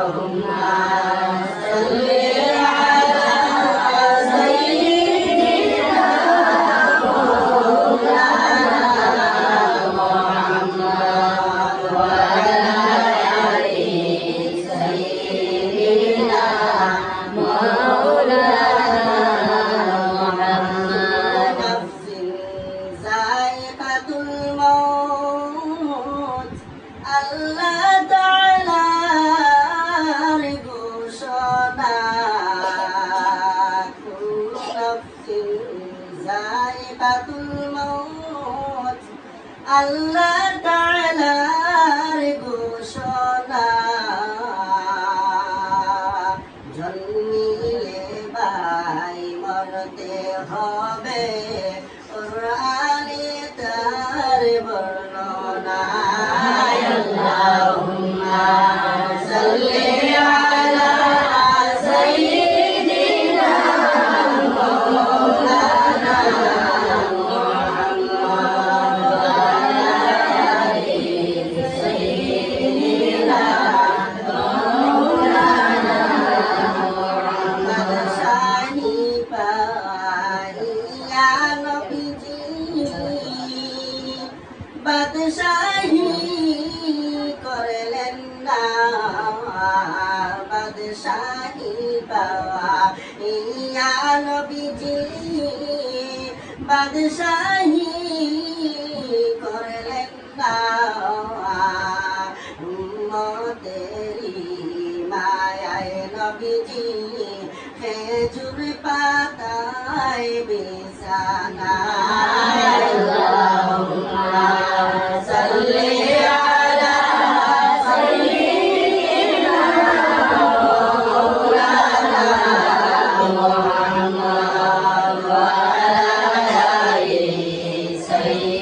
Allahumma আল্লাহ তাআলার ঘোষণা যায়কাতুল মউত আল্লাহ তাআলার ঘোষণা জন্ম বাদশাহী করলেন না। বাদশাহী বাবা, ইয়া নবীজি, বাদশাহী করলেন না। উম্মতেরি মায়ায় নবীজি, খেজুর পাতায় বিছানা Amém.